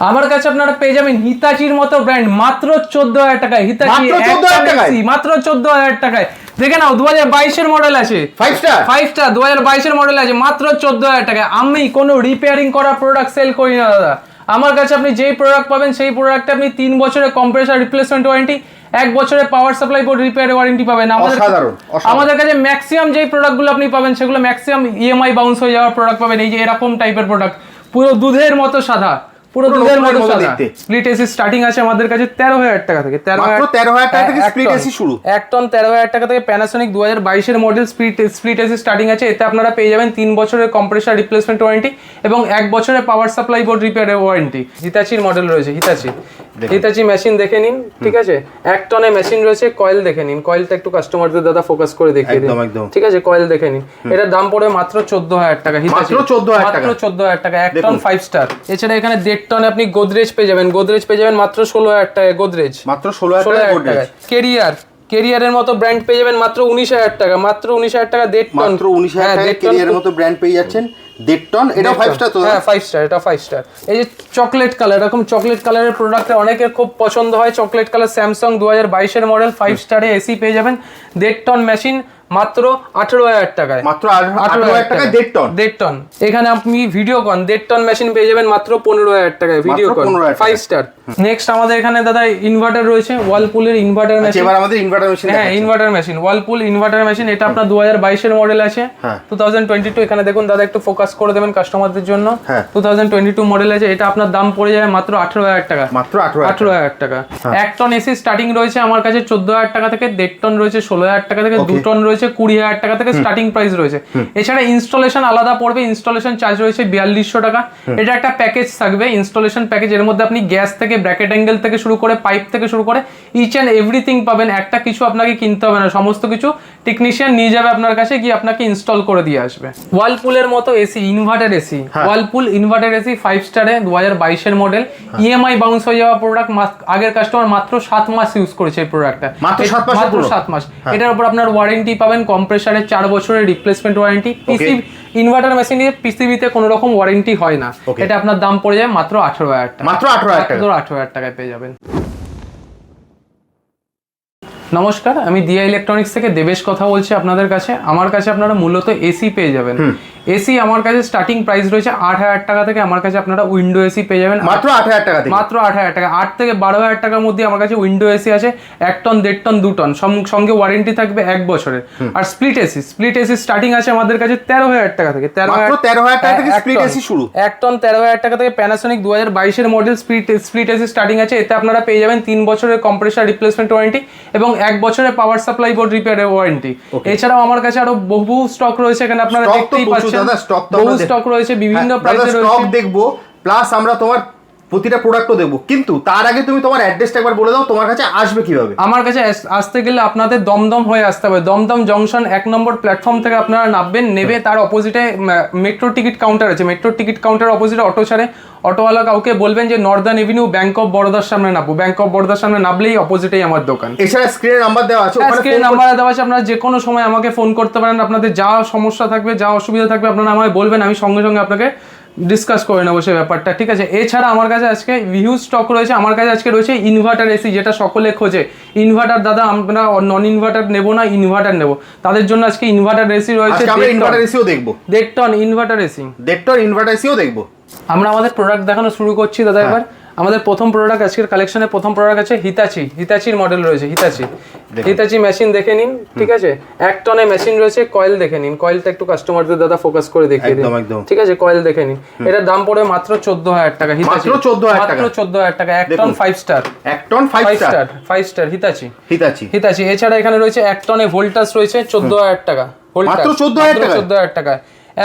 আমার কাছে আপনারা পেয়ে যাবেন হিতাচির মতো ব্র্যান্ড মাত্র চোদ্দ হাজার টাকায়। হিতাচি মাত্র 14,000 টাকায়? AC, মাত্র চোদ্দ হাজার টাকায়। দেখে নাও দু হাজার বাইশের মডেল আছে। ফাইভ স্টার ফাইভ স্টার দু হাজার বাইশের মডেল আছে মাত্র চোদ্দ হাজার টাকায়। আমি কোনো রিপেয়ারিং করা প্রোডাক্ট সেল করি না দাদা। আমার কাছে আপনি যেই প্রোডাক্ট পাবেন সেই প্রোডাক্টে আপনি তিন বছরের কম্প্রেসার রিপ্লেসমেন্ট ওয়ারেন্টি এক বছরের power supply board repair warranty পাবেন। আমাদের। আমাদের কাছে ম্যাক্সিমাম যেই প্রোডাক্টগুলো আপনি পাবেন সেগুলো ম্যাক্সিমাম ইএমআই বাউন্স হয়ে যাওয়ার প্রোডাক্ট পাবেন। এই যে এরকম টাইপের প্রোডাক্ট পুরো দুধের মতো সাদা। পুরো দুধের মতো দেখতে। স্প্লিট এসি স্টার্টিং আছে আমাদের কাছে তেরো হাজার টাকা থেকে তেরো তেরো হাজার টাকা থেকে স্প্লিট এসি শুরু। এক টন তেরো হাজার টাকা থেকে প্যানাসোনিক দু হাজার বাইশের model split split AC starting আছে। এতে আপনারা পেয়ে যাবেন তিন বছরের কম্প্রেসার রিপ্লেসমেন্ট ওয়ারেন্টি এবং এক বছরের পাওয়ার সাপ্লাই বোর্ড রিপেয়ারের ওয়ারেন্টি হিতাচির মডেল রয়েছে হিতাচি হিতাচি মেশিন দেখে নিন ঠিক আছে? এক টনে মেশিন রয়েছে কয়েল দেখে নিন। কয়েলটা একটু কাস্টমারদের দাদা ফোকাস করে দেখিয়ে দিন। ঠিক আছে? কয়েল দেখে নিন। এটার দাম পড়বে মাত্র চোদ্দ হাজার টাকা হিতাচি মাত্র 14,000 টাকা। মাত্র চোদ্দ হাজার টাকা এক টন। ফাইভ স্টার এছাড়া এখানে দেড় টনে আপনি গোদরেজ পেয়ে যাবেন। গোদরেজ পেয়ে যাবেন মাত্র ষোলো হাজার টাকায় গোদরেজ মাত্র ষোলো হাজার টাকা কেরিয়ার কেরিয়ারের মতো ব্র্যান্ড পেয়ে যাবেন মাত্র উনিশ হাজার টাকা। মাত্র উনিশ হাজার টাকা দেড় টন। মাত্র উনিশ হ্যাঁ, হাজার টাকা দেড় টন কেরিয়ারের মতো ব্র্যান্ড পেয়ে যাচ্ছেন। দেড় টন এটা ফাইভ স্টার তো? হ্যাঁ ফাইভ স্টার এটা ফাইভ স্টার এই যে চকলেট কালার এরকম চকলেট কালারের প্রোডাক্ট অনেকের খুব পছন্দ হয়। চকলেট কালার স্যামসাং দু হাজার বাইশের মডেল ফাইভ স্টারে এসি পেয়ে যাবেন। দেড় টন মেশিন মাত্র আঠেরো হাজার টাকায়। মাত্র আঠারো হাজার টাকায় দেড় টন দেড় টন এখানে আপনি ভিডিও কন দেড় টন মেশিন পেয়ে যাবেন মাত্র পনেরো হাজার টাকায় Videocon. Five star next আমাদের এখানে দাদা ইনভার্টার রয়েছে ওয়ালপুলের ইনভার্টার মেশিন এবার আমাদের ইনভার্টার মেশিন হ্যাঁ inverter machine Whirlpool inverter machine এটা আপনার দু হাজার বাইশের মডেল আছে। হ্যাঁ। টু থাউজেন্ড টোয়েন্টি টু এখানে দেখুন দাদা একটু ফোকাস করে দেবেন কাস্টমারদের জন্য। হ্যাঁ। Two thousand twenty two model আছে এটা আপনার দাম পড়ে যাবে মাত্র আঠেরো হাজার টাকা। মাত্র আঠারো হাজার আঠেরো হাজার টাকা। এক টন এসি স্টার্টিং রয়েছে আমার কাছে চোদ্দ হাজার টাকা থেকে দেড় টন রয়েছে ষোলো হাজার টাকা থেকে দু টন রয়েছে। কুড়ি হাজার টাকা থেকে স্টার্টিং প্রাইস রয়েছে। এছাড়া ইনস্টলেশন আলাদা পড়বে ইনস্টলেশন চার্জ রয়েছে বিয়াল্লিশশো টাকা। এটা একটা প্যাকেজ থাকবে ইনস্টলেশন প্যাকেজ এর মধ্যে আপনি গ্যাস থেকে ব্র্যাকেট অ্যাঙ্গেল থেকে শুরু করে পাইপ থেকে শুরু করে ইচ অ্যান্ড এভরিথিং পাবেন। একটা কিছু আপনাকে কিনতে হবে না সমস্ত কিছু টেকনিশিয়ান নিয়ে যাবে আপনার কাছে গিয়ে আপনাকে ইনস্টল করে দিয়ে আসবে। ওয়ালপুলের মতো AC inverter AC Whirlpool inverter AC five স্টারে দু হাজার বাইশের মডেল ইএমআই বাউন্স হয়ে যাওয়া প্রোডাক্ট আগের কাস্টমার মাত্র সাত মাস ইউজ করেছে এই প্রোডাক্টটা মাত্র সাত মাসের মাত্র সাত মাস। এটার উপর আপনার ওয়ারেন্টি পাবেন কম্প্রেসারের চার বছরের replacement warranty PC inverter machine মেশিনে পিসিবিতে কোনো রকম ওয়ারেন্টি হয় না। এটা আপনার দাম পড়ে যায় মাত্র আঠারো হাজার টাকা। মাত্র আঠারো হাজার টাকা। আঠারো হাজার টাকায় পেয়ে যাবেন। নমস্কার আমি দিয়া ইলেকট্রনিক্স থেকে দেবেশ কথা বলছি আপনাদের কাছে। আমার কাছে আপনারা মূলত এসি পেয়ে যাবেন। এসি আমার কাছে স্টার্টিং প্রাইস রয়েছে আট হাজার টাকা থেকে আমার কাছে আপনারা উইন্ডো এসি পেয়ে যাবেন। মাত্র আট হাজার টাকা মাত্র আট হাজার টাকা। আট থেকে বারো হাজার টাকার মধ্যে আমার কাছে উইন্ডো এসি আছে এক টন দেড় টন দু টন সঙ্গে ওয়ারেন্টি থাকবে এক বছরের। আর split AC split AC starting আছে আমাদের কাছে তেরো হাজার টাকা থেকে। তেরো তেরো হাজার টাকা থেকে স্প্লিট এসি শুরু। এক টন তেরো হাজার টাকা থেকে প্যানাসোনিক দু হাজার বাইশের model split split AC starting আছে। এতে আপনারা পেয়ে যাবেন তিন বছরের কম্প্রেসার রিপ্লেসমেন্ট ওয়ারেন্টি এবং এক বছরের পাওয়ার সাপ্লাই বোর্ড রিপেয়ারের ওয়ারেন্টি এছাড়াও আমার কাছে আরও বহু স্টক রয়েছে এখানে আপনারা দেখতেই পাচ্ছেন। দাদা, স্টক তো বহু স্টক রয়েছে বিভিন্ন প্রাইসে রয়েছে। স্টক দেখব প্লাস আমরা তোমার প্রতিটা প্রোডাক্টও দেখব কিন্তু তার আগে তুমি তোমার অ্যাড্রেসটা একবার বলে দাও তোমার কাছে আসবে কীভাবে? আমার কাছে আসতে গেলে আপনাদের দমদম হয়ে আসতে হবে। দমদম জংশন এক নম্বর প্ল্যাটফর্ম থেকে আপনারা নামবেন নেবে তার অপোজিটে মেট্রো টিকিট কাউন্টার আছে। মেট্রো টিকিট কাউন্টার অপোজিটে অটো ছাড়ে। অটোওয়ালা কাউকে বলবেন যে নর্দার্ন এভিনিউ ব্যাংক অফ বরোদার সামনে নামবো। ব্যাংক অফ বরোদার সামনে নামলেই অপোজিটেই আমার দোকান। এছাড়া স্ক্রিনে নাম্বার দেওয়া আছে ওখানে স্ক্রিন নাম্বার দেওয়া আছে। আপনারা যে কোনো সময় আমাকে ফোন করতে পারেন। আপনাদের যা সমস্যা থাকবে যা অসুবিধা থাকবে আপনারা আমায় বলবেন। আমি সঙ্গে সঙ্গে আপনাকে ডিসকাস করে নেব সে ব্যাপারটা ঠিক আছে? এছাড়া আমার কাছে আজকে হিউজ স্টক রয়েছে আমার কাছে আজকে রয়েছে ইনভার্টার এসি যেটা সকলে খোঁজে। ইনভার্টার দাদা আমরা নন ইনভার্টার নেব না ইনভার্টার নেব। তাদের জন্য আজকে ইনভার্টার এসি রয়েছে আমরা ইনভার্টার এসিও দেখব। দেড় টন ইনভার্টার এসি দেড় টন ইনভার্টার এসিও দেখব। আমরা আমাদের প্রোডাক্ট দেখানো শুরু করছি দাদা এবার। আমাদের প্রথম প্রোডাক্ট আজকের কালেকশনে প্রথম প্রোডাক্ট আছে হিতাচি হিতাচির মডেল রয়েছে হিতাচি হিতাচি মেশিন দেখে নিন ঠিক আছে? এক টনে মেশিন রয়েছে কয়েল দেখে নিন। কয়েলটা একটু কাস্টমারদের দাদা ফোকাস করে দেখিয়ে দিন। ঠিক আছে? কয়েল দেখে নিন। এটার দাম পড়ে মাত্র চোদ্দ হাজার টাকা হিতাচি মাত্র 14,000 টাকা। মাত্র চোদ্দ হাজার টাকা এক টন। ফাইভ স্টার এক ton five star five star Hitachi Hitachi Hitachi এছাড়া এখানে রয়েছে এক টনে ভোল্টাস রয়েছে চোদ্দ হাজার টাকা মাত্র 14,000 টাকা? চোদ্দ হাজার টাকা।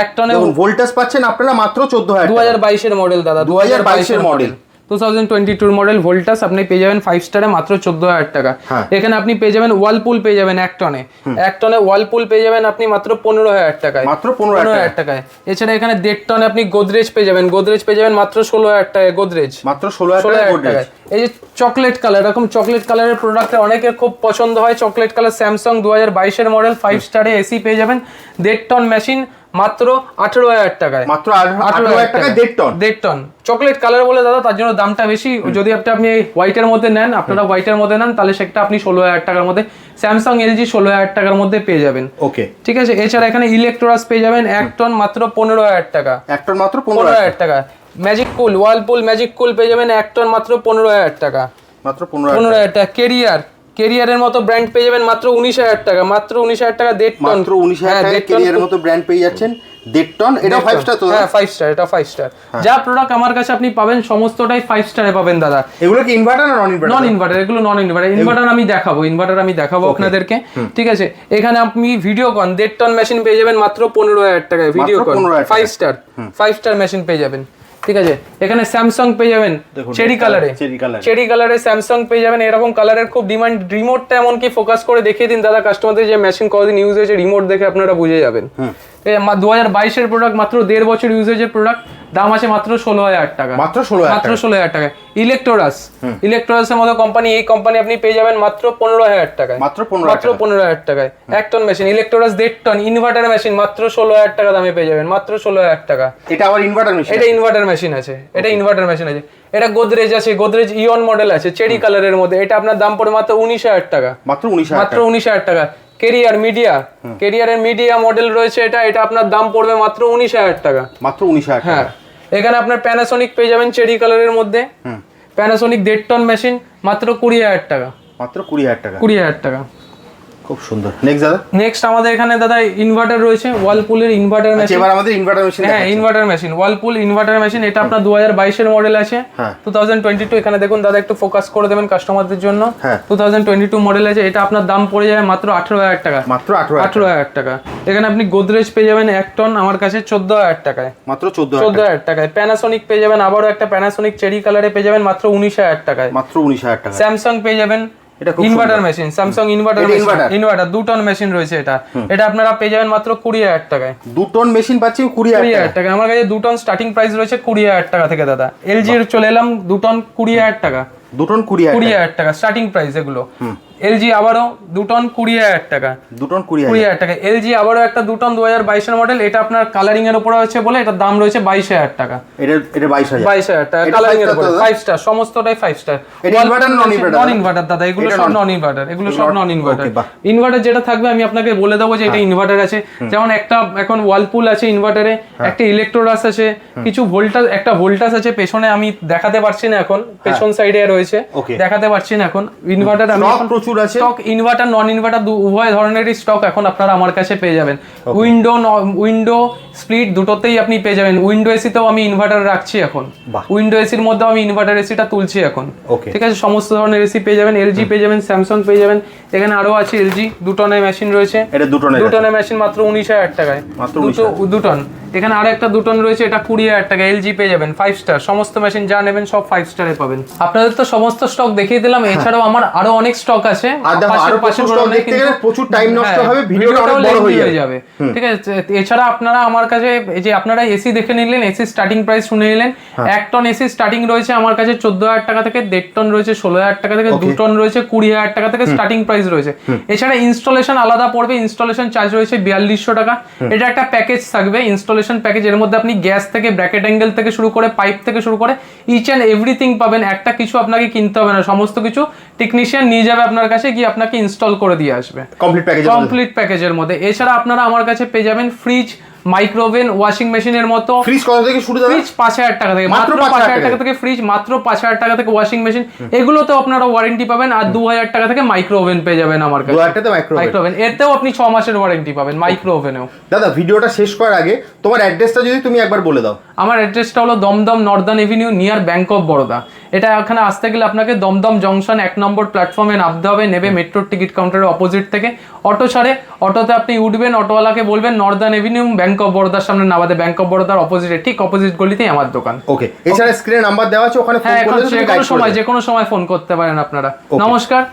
এক টনে ভোল্টাস পাচ্ছেন আপনারা মাত্র চোদ্দ দু হাজার হাজার বাইশের মডেল দাদা 2022 এর model। টু থাউজেন্ড টোয়েন্টি টুর মডেল ভোল্টাস আপনি পেয়ে যাবেন ফাইভ স্টারে মাত্র চোদ্দ হাজার টাকা। হ্যাঁ। এখানে আপনি পেয়ে যাবেন ওয়ালপুল পেয়ে যাবেন এক টনে এক টনে ওয়ালপুল পেয়ে যাবেন আপনি মাত্র পনেরো হাজার টাকায়। মাত্র পনেরো হাজার টাকায়। এছাড়া এখানে দেড় টনে আপনি গোদরেজ পেয়ে যাবেন। গোদরেজ পেয়ে যাবেন মাত্র ষোলো হাজার টাকায় গোদরেজ মাত্র ষোলো হাজার ষোলো হাজার টাকায়। এই যে চকলেট কালার এরকম চকলেট কালারের প্রোডাক্ট অনেকের খুব পছন্দ হয়। চকলেট কালার স্যামসাং দু হাজার বাইশের মডেল ফাইভ স্টারে এসি পেয়ে যাবেন। দেড় টন মেশিন মাত্র আঠেরো হাজার টাকায়। মাত্র আঠারো হাজার টাকায়। দেড় টন দেড় টন চকলেট কালার বলে দাদা তার জন্য দামটা বেশি। যদি আপনি আপনি হোয়াইটের মধ্যে নেন আপনারা হোয়াইটের মধ্যে নেন তাহলে সেটা আপনি ষোলো হাজার টাকার মধ্যে স্যামসাং এলজি ষোলো হাজার টাকার মধ্যে পেয়ে যাবেন। ওকে। ঠিক আছে? এছাড়া এখানে ইলেকট্রোরাস পেয়ে যাবেন এক টন মাত্র পনেরো হাজার টাকা। এক টন মাত্র পনেরো হাজার টাকা। ম্যাজিক কুল ওয়ালপুল ম্যাজিক কুল পেয়ে যাবেন এক টন মাত্র পনেরো হাজার টাকা। মাত্র পনেরো হাজার টাকা। কেরিয়ার কেরিয়ারের মতো ব্র্যান্ড পেয়ে যাবেন মাত্র উনিশ হাজার টাকা মাত্র উনিশ হাজার টাকা দেড় টন মাত্র উনিশ হাজার হ্যাঁ, টন কেরিয়ারের মতো ব্র্যান্ড পেয়ে যাচ্ছেন। দেড় টন এটা ফাইভ স্টার তো? হ্যাঁ ফাইভ স্টার এটা ফাইভ স্টার যা প্রোডাক্ট আমার কাছে আপনি পাবেন সমস্তটাই ফাইভ স্টারে পাবেন দাদা। এগুলো কি ইনভার্টার না নন ইনভার্টার নন ইনভার্টার এগুলো নন ইনভার্টার ইনভার্টার আমি দেখাবো ইনভার্টার আমি দেখাবো আপনাদেরকে। ঠিক আছে? এখানে আপনি ভিডিও কন দেড় টন মেশিন পেয়ে যাবেন মাত্র পনেরো হাজার টাকায় Videocon five star five star machine পেয়ে যাবেন। ঠিক আছে? এখানে স্যামসাং পেয়ে যাবেন চেরি কালারে এ। চেরি কালারে স্যামসাং পেয়ে যাবেন এরকম কালারের খুব ডিমান্ড রিমোটটা এমনকি ফোকাস করে দেখিয়ে দিন। দাদা কাস্টমারদের যে মেশিন কতদিন ইউজ হয়েছে রিমোট দেখে আপনারা বুঝে যাবেন। দু হাজার বাইশের প্রোডাক্ট মাত্র দেড় বছর ইউজেজের প্রোডাক্ট দাম আছে মাত্র ষোলো হাজার টাকা। মাত্র ষোলো মাত্র ষোলো হাজার টাকা। ইলেকট্রোরাস ইলেকট্রোরাসের মতো কোম্পানি এই কোম্পানি আপনি পেয়ে যাবেন মাত্র পনেরো হাজার টাকায়। মাত্র পনেরো মাত্র পনেরো হাজার টাকায়। এক টন মেশিন ইলেকট্রোরাস দেড় টন ইনভার্টার মেশিন মাত্র ষোলো হাজার টাকা দামে পেয়ে যাবেন। মাত্র ষোলো হাজার টাকা। এটা আবার ইনভার্টার মেশিন এটা ইনভার্টার মেশিন আছে। এটা ইনভার্টার মেশিন আছে। এটা গোদরেজ আছে। গোদরেজ ইয়ন মডেল আছে। চেরি কালারের মধ্যে। এটা আপনার দাম পড়ে মাত্র উনিশ হাজার টাকা। মাত্র উনিশ মাত্র উনিশ হাজার টাকা। কেরিয়ার মিডিয়া কেরিয়ারের মিডিয়া মডেল রয়েছে এটা। এটা আপনার দাম পড়বে মাত্র উনিশ হাজার টাকা। মাত্র উনিশ হাজার হ্যাঁ। টাকা। এখানে আপনার প্যানাসোনিক পেয়ে যাবেন চেরি কালারের মধ্যে। প্যানাসোনিক দেড় টন মেশিন মাত্র কুড়ি হাজার টাকা। মাত্র কুড়ি হাজার টাকা। কুড়ি হাজার টাকা। খুব সুন্দর। নেক্সট দাদা? নেক্সট আমাদের এখানে দাদা ইনভার্টার রয়েছে ওয়ালপুলের ইনভার্টার মেশিন এবার আমাদের ইনভার্টার মেশিন হ্যাঁ inverter machine Whirlpool inverter machine এটা আপনার দু হাজার বাইশের মডেল আছে। হ্যাঁ। টু থাউজেন্ড টোয়েন্টি টু এখানে দেখুন দাদা একটু ফোকাস করে দেবেন কাস্টমারদের জন্য। হ্যাঁ। Two thousand twenty two model আছে এটা আপনার দাম পড়ে যাবে মাত্র আঠেরো হাজার টাকা। মাত্র আঠারো হাজার আঠেরো হাজার টাকা। এখানে আপনি গোদরেজ পেয়ে যাবেন এক টন আমার কাছে চোদ্দ হাজার টাকায়। মাত্র চোদ্দ চোদ্দ হাজার টাকায়। প্যানাসোনিক পেয়ে যাবেন আবারও একটা প্যানাসোনিক চেরি কালারে পেয়ে যাবেন মাত্র উনিশ হাজার টাকায়। মাত্র উনিশ হাজার টাকা। স্যামসাং পেয়ে যাবেন এটা inverter machine Samsung inverter inverter দু টন মেশিন রয়েছে এটা। এটা আপনারা পেয়ে যাবেন মাত্র কুড়ি হাজার টাকায়। দু টন মেশিন পাচ্ছি কুড়ি হাজার টাকা। আমার কাছে দু টন স্টার্টিং প্রাইস রয়েছে কুড়ি হাজার টাকা থেকে দাদা। এলজির চলে এলাম দু টন কুড়ি হাজার টাকা। দু টন কুড়ি। হাজার টাকা। স্টার্টিং প্রাইস এগুলো। এলজি আবারও দু টন কুড়ি হাজার টাকা। দু টন কুড়ি কুড়ি হাজার। টাকা। এলজি আবারও একটা দু টন দু হাজার বাইশের মডেল। এটা আপনার কালারিং এর উপরে আছে বলে এটার দাম রয়েছে বাইশ হাজার টাকা। এটা এটা বাইশ হাজার। বাইশ হাজার টাকা। কালারিং এর উপরে। ফাইভ স্টার সমস্তটাই ফাইভ স্টার নন ইনভার্টার দাদা এগুলো সব নন ইনভার্টার এগুলো সব নন ইনভার্টার ইনভার্টার যেটা থাকবে আমি আপনাকে বলে দেবো যে এটা ইনভার্টার আছে। যেমন একটা এখন ওয়ালপুল আছে ইনভার্টারে হ্যাঁ। একটা ইলেকট্রোরাস আছে কিছু ভোল্টাস একটা ভোল্টাস আছে পেছনে আমি দেখাতে পারছি না এখন পেছন সাইডে রয়েছে। হ্যাঁ। দেখাতে পারছি না এখন। ইনভার্টার আমি প্রচুর আছে। স্টক ইনভার্টার নন ইনভার্টার উভয় ধরনেরই স্টক এখন আপনারা আমার কাছে পেয়ে যাবেন। উইন্ডো উইন্ডো স্প্লিট দুটোতেই আপনি পেয়ে যাবেন। উইন্ডো এসিতেও আমি ইনভার্টার রাখছি এখন। উইন্ডো এসির মধ্যেও আমি ইনভার্টার এসিটা তুলছি এখন। ঠিক আছে? সমস্ত ধরনের এসি পেয়ে যাবেন। এলজি পেয়ে যাবেন স্যামসাং পেয়ে যাবেন। এখানে আরও আছে এলজি দু টনের মেশিন রয়েছে। এটা দু টনের দু টনের মেশিন মাত্র উনিশ হাজার টাকায়। মাত্র দুটো দু টন এখানে আরও একটা দু টন রয়েছে এটা কুড়ি হাজার টাকা এলজি পেয়ে যাবেন ফাইভ স্টার সমস্ত মেশিন যা নেবেন সব ফাইভ স্টারে পাবেন। আপনাদের তো সমস্ত স্টক দেখিয়ে দিলাম এছাড়াও আমার আরও অনেক স্টক আছে। প্রচুর প্রচুর time নষ্ট হ্যাঁ, হবে, ভিডিওটা অনেক বড় হয়ে যাবে। ঠিক আছে এছাড়া আপনারা আমার কাছে যে আপনারা এসি দেখে নিলেন এসি স্টার্টিং প্রাইস শুনে নিলেন হ্যাঁ। এক টন এসি স্টার্টিং রয়েছে আমার কাছে চোদ্দ হাজার টাকা থেকে দেড় টন রয়েছে ষোলো হাজার টাকা থেকে দু টন রয়েছে কুড়ি হাজার টাকা থেকে স্টার্টিং প্রাইস রয়েছে। এছাড়া ইনস্টলেশন আলাদা পড়বে ইনস্টলেশন চার্জ রয়েছে বিয়াল্লিশশো টাকা। এটা একটা প্যাকেজ থাকবে ইনস্টলেশন প্যাকেজ এর মধ্যে আপনি গ্যাস থেকে ব্র্যাকেট অ্যাঙ্গেল থেকে শুরু করে পাইপ থেকে শুরু করে ইচ অ্যান্ড এভরিথিং পাবেন। একটা কিছু আপনাকে কিনতে হবে না সমস্ত কিছু টেকনিশিয়ান নিয়ে যাবে আপনার কাছে গিয়ে আপনাকে ইনস্টল করে দিয়ে আসবে। কমপ্লিট প্যাকেজ কমপ্লিট প্যাকেজের মধ্যে। এছাড়া আপনারা আমার কাছে পেয়ে যাবেন ফ্রিজ মাইক্রোওভেন ওয়াশিং মেশিনের মতো ফ্রিজ কত থেকে শুরু ফ্রিজ পাঁচ হাজার টাকা থেকে মাত্র পাঁচ হাজার টাকা থেকে ফ্রিজ মাত্র পাঁচ হাজার টাকা থেকে ওয়াশিং মেশিন এগুলোতেও আপনারা ওয়ারেন্টি পাবেন আর দু হাজার টাকা থেকে মাইক্রো ওভেন পেয়ে যাবেন আমার কাছে। হাজার মাইক্রো মাইক্রো ওভেন এতেও আপনি ছ মাসের ওয়ারেন্টি পাবেন মাইক্রো ওভেনেও দাদা ভিডিওটা শেষ করার আগে তোমার অ্যাড্রেসটা যদি তুমি একবার বলে দাও। আমার অ্যাড্রেসটা হলো Dumdum northern avenue near bank of Baroda এটা এখানে আসতে গেলে আপনাকে দমদম জংশন এক নম্বর প্ল্যাটফর্মে নামতে হবে নেবে মেট্রোর টিকিট কাউন্টারের অপোজিট থেকে। অটো ছাড়ে অটোতে আপনি উঠবেন অটোওয়ালাকে বলবেন নর্দার্ন এভিনিউ ব্যাংক অফ বরোদার সামনে নামাতে ব্যাংক অফ বরোদার অপোজিটে ঠিক অপোজিট গলিতেই আমার দোকান। ওকে এছাড়া স্ক্রিনে নাম্বার দেওয়া আছে ওখানে ফোন হ্যাঁ করলে যে কোনো সময়। যে কোনো সময় ফোন করতে পারেন আপনারা। নমস্কার।